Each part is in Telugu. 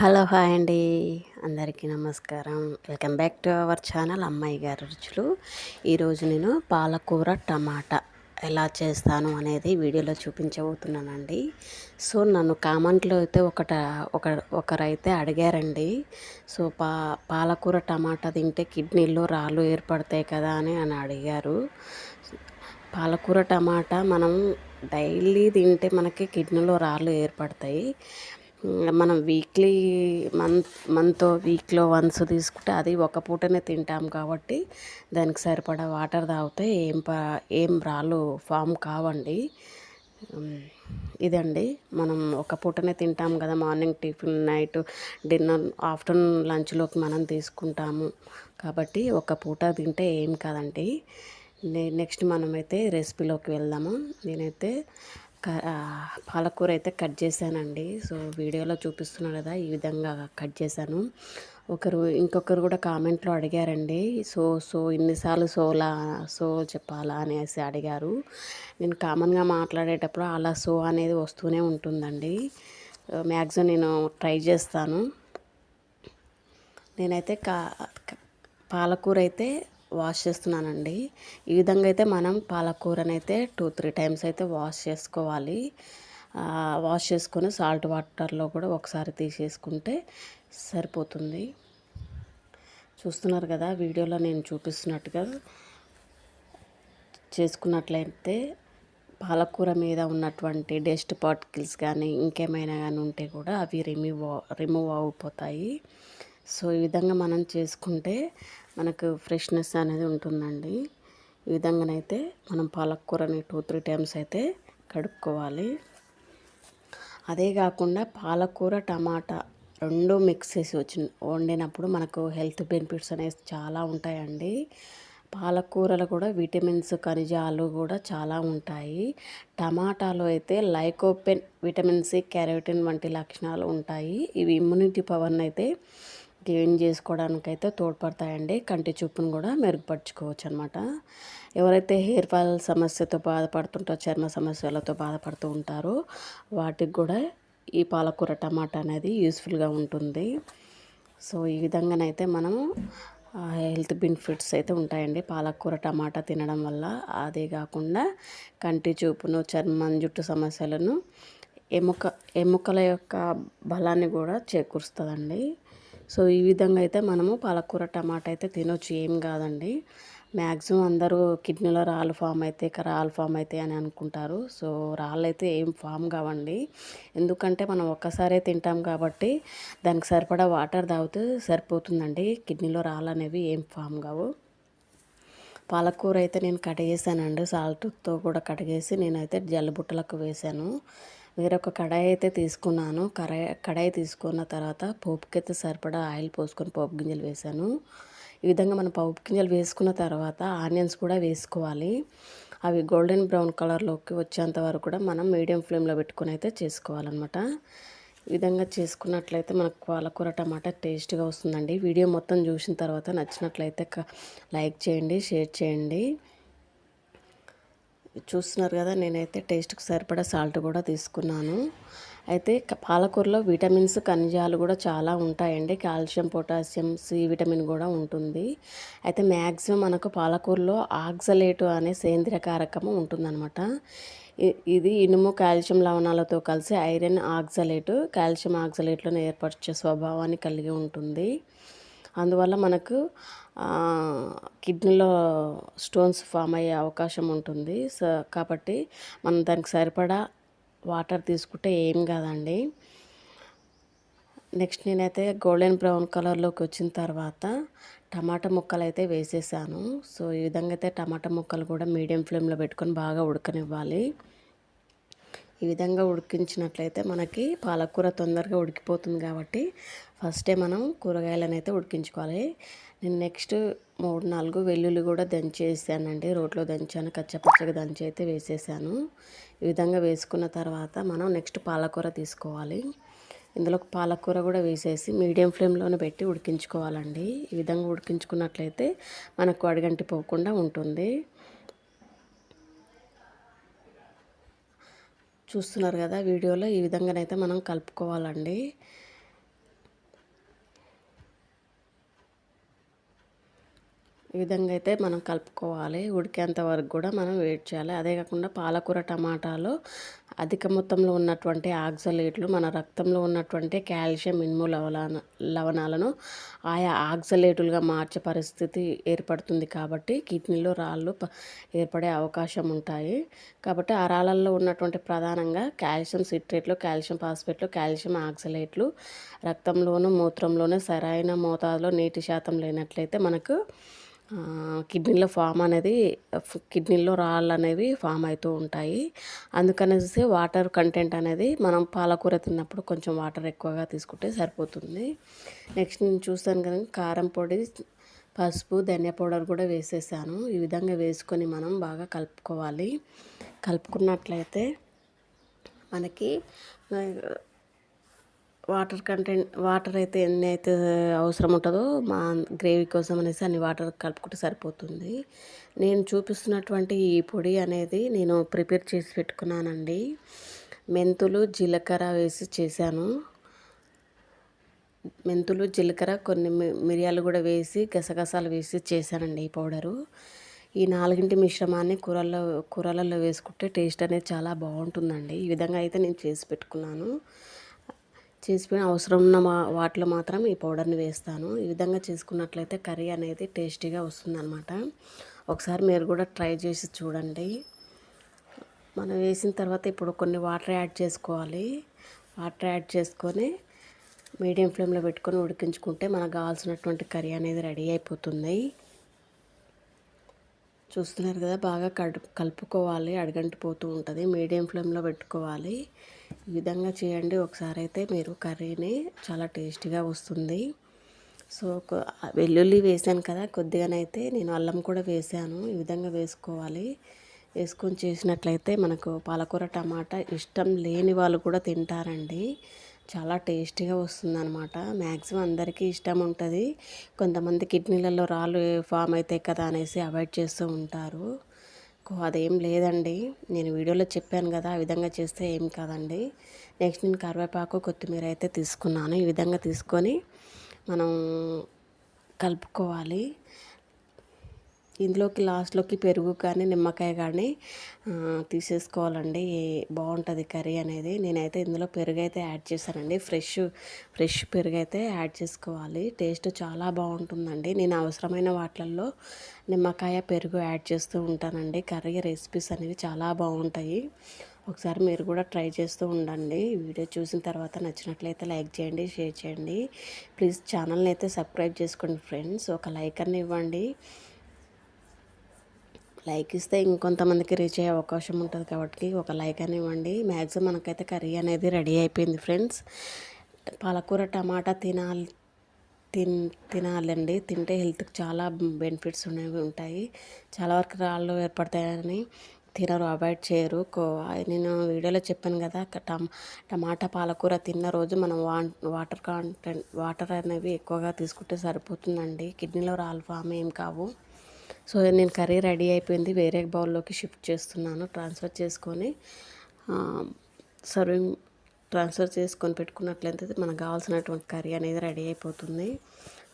హలో హాయ్ అండి. అందరికీ నమస్కారం. Welcome back to our channel అమ్మాయి గారి రుచులు. ఈరోజు నేను పాలకూర టమాటా ఎలా చేస్తాను అనేది వీడియోలో చూపించబోతున్నానండి. సో నన్ను కామెంట్లో అయితే ఒకట ఒక ఒకరైతే అడిగారండి. సో పా పాలకూర టమాటా తింటే కిడ్నీలో రాళ్ళు ఏర్పడతాయి కదా అని అని అడిగారు. పాలకూర టమాటా మనం డైలీ తింటే మనకి కిడ్నీలో రాళ్ళు ఏర్పడతాయి. మనం వీక్లీ మంత్ మంత్ వీక్లో వన్స్ తీసుకుంటే అది ఒక పూటనే తింటాం కాబట్టి దానికి సరిపడా వాటర్ తాగితే ఏం పా ఏం రాళ్ళు ఫామ్ కావండి. ఇదండి. మనం ఒక పూటనే తింటాం కదా morning tiffin night dinner afternoon లంచ్లోకి మనం తీసుకుంటాము. కాబట్టి ఒక పూట తింటే ఏం కాదండి. నెక్స్ట్ మనమైతే రెసిపీలోకి వెళ్దాము? నేనైతే పాలకూర అయితే కట్ చేశానండి. సో వీడియోలో చూపిస్తున్నాను కదా ఈ విధంగా కట్ చేశాను. ఒకరు ఇంకొకరు కూడా కామెంట్లో అడిగారండి. సో సో ఇన్నిసార్లు సోలా సో చెప్పాలా అనేసి అడిగారు. నేను కామన్గా మాట్లాడేటప్పుడు అలా సో అనేది వస్తూనే ఉంటుందండి. మ్యాక్సిమం నేను ట్రై చేస్తాను. నేనైతే కా పాలకూర అయితే వాష్ చేస్తున్నానండి. ఈ విధంగా అయితే మనం పాలకూరనైతే టూ త్రీ టైమ్స్ అయితే వాష్ చేసుకోవాలి. వాష్ చేసుకొని సాల్ట్ వాటర్లో కూడా ఒకసారి తీసేసుకుంటే సరిపోతుంది. చూస్తున్నారు కదా వీడియోలో నేను చూపిస్తున్నట్టుగా చేసుకున్నట్లయితే పాలకూర మీద ఉన్నటువంటి డస్ట్ పార్టికల్స్ కానీ ఇంకేమైనా కానీ ఉంటే కూడా అవి రిమూవ్ రిమూవ్ అయిపోతాయి సో ఈ విధంగా మనం చేసుకుంటే మనకు ఫ్రెష్నెస్ అనేది ఉంటుందండి. ఈ విధంగానైతే మనం పాలకూరని టూ త్రీ టైమ్స్ అయితే కడుక్కోవాలి. అదే కాకుండా పాలకూర టమాటా రెండు మిక్స్ చేసి వచ్చి వండినప్పుడు మనకు హెల్త్ బెనిఫిట్స్ అనేవి చాలా ఉంటాయండి. పాలకూరలు కూడా విటమిన్స్ ఖనిజాలు కూడా చాలా ఉంటాయి. టమాటాలో అయితే లైకోపెన్ విటమిన్ సి క్యారోటిన్ వంటి లక్షణాలు ఉంటాయి. ఇవి ఇమ్యూనిటీ పవర్ని అయితే క్లీన్ చేసుకోవడానికి అయితే తోడ్పడతాయండి. కంటి చూపును కూడా మెరుగుపరుచుకోవచ్చు అనమాట ఎవరైతే హెయిర్ ఫాల్ సమస్యతో బాధపడుతుంటారో చర్మ సమస్యలతో బాధపడుతూ ఉంటారో వాటికి కూడా ఈ పాలకూర టమాటా అనేది యూస్ఫుల్గా ఉంటుంది. సో ఈ విధంగానైతే మనము హెల్త్ బెనిఫిట్స్ అయితే ఉంటాయండి. పాలకూర టమాటా తినడం వల్ల అదే కాకుండా కంటి చూపును చర్మం జుట్టు సమస్యలను ఎముక ఎముకల యొక్క బలాన్ని కూడా చేకూరుస్తుందండి. సో ఈ విధంగా అయితే మనము పాలకూర టమాటా అయితే తినొచ్చు. ఏం కాదండి. మ్యాక్సిమం అందరూ కిడ్నీలో రాళ్ళు ఫామ్ అయితే రాళ్ళు ఫామ్ అయితే అని అనుకుంటారు. సో రాళ్ళు అయితే ఏం ఫామ్ కావండి. ఎందుకంటే మనం ఒక్కసారే తింటాం కాబట్టి దానికి సరిపడా వాటర్ తాగితే సరిపోతుందండి. కిడ్నీలో రాళ్ళు అనేవి ఏం ఫామ్ కావు. పాలకూర అయితే నేను కడిగేసానండి సాల్ట్తో కూడా కడిగేసి నేనైతే జల్లబుట్టలకు వేసాను వేరొక కడాయి అయితే తీసుకున్నాను. కడాయి కడాయి తీసుకున్న తర్వాత పోపుకైతే సరిపడా ఆయిల్ పోసుకొని పోపు గింజలు వేసాను. ఈ విధంగా మనం పోపు గింజలు వేసుకున్న తర్వాత ఆనియన్స్ కూడా వేసుకోవాలి. అవి గోల్డెన్ బ్రౌన్ కలర్లోకి వచ్చేంత వరకు కూడా మనం మీడియం ఫ్లేమ్లో పెట్టుకుని అయితే చేసుకోవాలన్నమాట. ఈ విధంగా చేసుకున్నట్లయితే మనకు పాలకూర టమాటా టేస్ట్గా వస్తుందండి. వీడియో మొత్తం చూసిన తర్వాత నచ్చినట్లయితే లైక్ చేయండి షేర్ చేయండి. చూస్తున్నారు కదా నేనైతే టేస్ట్కి సరిపడా సాల్ట్ కూడా తీసుకున్నాను. అయితే పాలకూరలో విటమిన్స్ ఖనిజాలు కూడా చాలా ఉంటాయండి. కాల్షియం పొటాషియం సి విటమిన్ కూడా ఉంటుంది. అయితే మ్యాక్సిమం మనకు పాలకూరలో ఆక్సలేటు అనే సేంద్రియ కారకము ఉంటుందన్నమాట. ఇది ఇనుము కాల్షియం లవణాలతో కలిసి ఐరన్ ఆక్సలేటు కాల్షియం ఆక్సలేట్లను ఏర్పరిచే స్వభావాన్ని కలిగి ఉంటుంది. అందువల్ల మనకు కిడ్నీలో స్టోన్స్ ఫామ్ అయ్యే అవకాశం ఉంటుంది. సో కాబట్టి మనం దానికి సరిపడా వాటర్ తీసుకుంటే ఏం కాదండి. నెక్స్ట్ నేనైతే గోల్డెన్ బ్రౌన్ కలర్లోకి వచ్చిన తర్వాత టమాటా ముక్కలు అయితే వేసేసాను. సో ఈ విధంగా అయితే టమాటా ముక్కలు కూడా మీడియం ఫ్లేమ్లో పెట్టుకొని బాగా ఉడకనివ్వాలి. ఈ విధంగా ఉడికించినట్లయితే మనకి పాలకూర తొందరగా ఉడికిపోతుంది కాబట్టి ఫస్టే మనం కూరగాయలను అయితే ఉడికించుకోవాలి. నేను నెక్స్ట్ మూడు నాలుగు వెల్లుల్లి కూడా దంచేసానండి. రోట్లో దంచాను కచ్చపచ్చగా దంచి అయితే వేసేసాను. ఈ విధంగా వేసుకున్న తర్వాత మనం నెక్స్ట్ పాలకూర తీసుకోవాలి. ఇందులో పాలకూర కూడా వేసేసి మీడియం ఫ్లేమ్లోనే పెట్టి ఉడికించుకోవాలండి. ఈ విధంగా ఉడికించుకున్నట్లయితే మనకు అడగంటి పోకుండా ఉంటుంది. చూస్తున్నారు కదా వీడియోలో ఈ విధంగానైతే మనం కలుపుకోవాలండి. ఈ విధంగా అయితే మనం కలుపుకోవాలి. ఉడికేంత వరకు కూడా మనం వెయిట్ చేయాలి. అదే కాకుండా పాలకూర టమాటాలు అధిక మొత్తంలో ఉన్నటువంటి ఆక్సలేట్లు మన రక్తంలో ఉన్నటువంటి కాల్షియం ఇనుము లవణ లవణాలను ఆయా ఆక్సలేటులుగా మార్చే పరిస్థితి ఏర్పడుతుంది కాబట్టి కిడ్నీలో రాళ్ళు ఏర్పడే అవకాశం ఉంటాయి. కాబట్టి ఆ రాళ్ళల్లో ఉన్నటువంటి ప్రధానంగా కాల్షియం సిట్రేట్లు కాల్షియం ఫాస్ఫేట్లు కాల్షియం ఆక్సలేట్లు రక్తంలోనూ మూత్రంలోనూ సరైన మోతాదులో నీటి శాతం లేనట్లయితే మనకు కిడ్నీలో ఫామ్ అనేది కిడ్నీలో రాళ్ళు అనేవి ఫామ్ అవుతూ ఉంటాయి. అందుకనేసి వాటర్ కంటెంట్ అనేది మనం పాలకూర తిన్నప్పుడు కొంచెం వాటర్ ఎక్కువగా తీసుకుంటే సరిపోతుంది. నెక్స్ట్ నేను చూస్తాను కదా కారం పొడి పసుపు ధనియా పౌడర్ కూడా వేసేసాను. ఈ విధంగా వేసుకొని మనం బాగా కలుపుకోవాలి. కలుపుకున్నట్లయితే మనకి వాటర్ కంటెంట్ వాటర్ అయితే ఎన్ని అయితే అవసరం ఉంటుందో మా గ్రేవీ కోసం అనేసి అన్ని వాటర్ కలుపుకుంటే సరిపోతుంది. నేను చూపిస్తున్నటువంటి ఈ పొడి అనేది నేను ప్రిపేర్ చేసి పెట్టుకున్నానండి. మెంతులు జీలకర్ర వేసి చేశాను. మెంతులు జీలకర్ర కొన్ని మిరియాలు కూడా వేసి గసగసాలు వేసి చేశానండి ఈ పౌడరు. ఈ నాలుగింటి మిశ్రమాన్ని కూరల్లో కూరలలో వేసుకుంటే టేస్ట్ అనేది చాలా బాగుంటుందండి. ఈ విధంగా అయితే నేను చేసి పెట్టుకున్నాను. చేసిపోయిన అవసరం ఉన్న మా వాటిలో మాత్రం ఈ పౌడర్ని వేస్తాను. ఈ విధంగా చేసుకున్నట్లయితే కర్రీ అనేది టేస్టీగా వస్తుందన్నమాట. ఒకసారి మీరు కూడా ట్రై చేసి చూడండి. మనం వేసిన తర్వాత ఇప్పుడు కొన్ని వాటర్ యాడ్ చేసుకోవాలి. వాటర్ యాడ్ చేసుకొని మీడియం ఫ్లేమ్లో పెట్టుకొని ఉడికించుకుంటే మనకు కావాల్సినటువంటి కర్రీ అనేది రెడీ అయిపోతుంది. చూస్తున్నారు కదా బాగా కడుపు కలుపుకోవాలి అడగంటిపోతూ ఉంటుంది. మీడియం ఫ్లేమ్లో పెట్టుకోవాలి. ఈ విధంగా చేయండి. ఒకసారి అయితే మీరు కర్రీని చాలా టేస్టీగా వస్తుంది. సో వెల్లుల్లి వేసాను కదా కొద్దిగానైతే నేను అల్లం కూడా వేసాను. ఈ విధంగా వేసుకోవాలి. వేసుకొని చేసినట్లయితే మనకు పాలకూర టమాటా ఇష్టం లేని వాళ్ళు కూడా తింటారండి. చాలా టేస్టీగా వస్తుంది అనమాట మ్యాక్సిమం అందరికీ ఇష్టం ఉంటుంది. కొంతమంది కిడ్నీలలో రాళ్ళు ఫామ్ అవుతాయి కదా అనేసి అవాయిడ్ చేస్తూ ఉంటారు. అదేం లేదండి. నేను వీడియోలో చెప్పాను కదా ఆ విధంగా చేస్తే ఏం కాదండి. నెక్స్ట్ నేను కరివేపాకు కొత్తిమీర అయితే తీసుకున్నాను. ఈ విధంగా తీసుకొని మనం కలుపుకోవాలి. ఇందులోకి లాస్ట్లోకి పెరుగు కానీ నిమ్మకాయ కానీ తీసేసుకోవాలండి. బాగుంటుంది కర్రీ అనేది. నేనైతే ఇందులో పెరుగు అయితే యాడ్ చేశానండి. ఫ్రెష్ ఫ్రెష్ పెరుగు అయితే యాడ్ చేసుకోవాలి. టేస్ట్ చాలా బాగుంటుందండి. నేను అవసరమైన వాటిల్లో నిమ్మకాయ పెరుగు యాడ్ చేస్తూ ఉంటానండి. కర్రీ రెసిపీస్ అనేవి చాలా బాగుంటాయి. ఒకసారి మీరు కూడా ట్రై చేస్తూ ఉండండి. వీడియో చూసిన తర్వాత నచ్చినట్లయితే లైక్ చేయండి షేర్ చేయండి. ప్లీజ్ ఛానల్ని అయితే సబ్స్క్రైబ్ చేసుకోండి ఫ్రెండ్స్. ఒక లైక్ అని ఇవ్వండి. లైక్ ఇస్తే ఇంకొంతమందికి రీచ్ అయ్యే అవకాశం ఉంటుంది కాబట్టి ఒక లైక్ అని ఇవ్వండి. మ్యాక్సిమం మనకైతే కర్రీ అనేది రెడీ అయిపోయింది ఫ్రెండ్స్. పాలకూర టమాటా తినాలి తిన్ తినాలండి. తింటే హెల్త్కి చాలా బెనిఫిట్స్ అనేవి ఉంటాయి. చాలా వరకు రాళ్ళు ఏర్పడతాయని తినరు అవాయిడ్ చేయరు. నేను వీడియోలో చెప్పాను కదా టమ్ టమాటా పాలకూర తిన్న రోజు మనం వా వాటర్ కాంటెంట్ వాటర్ అనేవి ఎక్కువగా తీసుకుంటే సరిపోతుందండి. కిడ్నీలో రాళ్ళు ఫామ్ ఏం కావు. సో నేను కర్రీ రెడీ అయిపోయింది. వేరే బౌల్లోకి షిఫ్ట్ చేస్తున్నాను. ట్రాన్స్ఫర్ చేసుకొని సర్వింగ్ ట్రాన్స్ఫర్ చేసుకొని పెట్టుకున్నట్లయితే మనకు కావాల్సినటువంటి కర్రీ అనేది రెడీ అయిపోతుంది.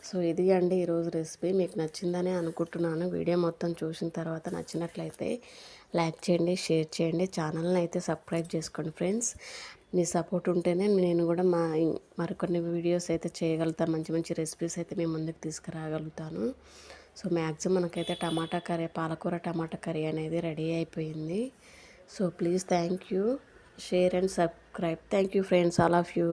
సో ఇది అండి ఈరోజు రెసిపీ. మీకు నచ్చిందని అనుకుంటున్నాను. వీడియో మొత్తం చూసిన తర్వాత నచ్చినట్లయితే లైక్ చేయండి షేర్ చేయండి. ఛానల్ని అయితే సబ్స్క్రైబ్ చేసుకోండి ఫ్రెండ్స్. మీ సపోర్ట్ ఉంటేనే నేను కూడా మా మరికొన్ని వీడియోస్ అయితే చేయగలుగుతాను మంచి మంచి రెసిపీస్ అయితే మేము ముందుకు తీసుకురాగలుగుతాను. సో మ్యాక్సిమం మనకైతే టమాటా కర్రీ పాలకూర టమాటా కర్రీ అనేది రెడీ అయిపోయింది. So please thank you. Share and subscribe. Thank you friends. All of you.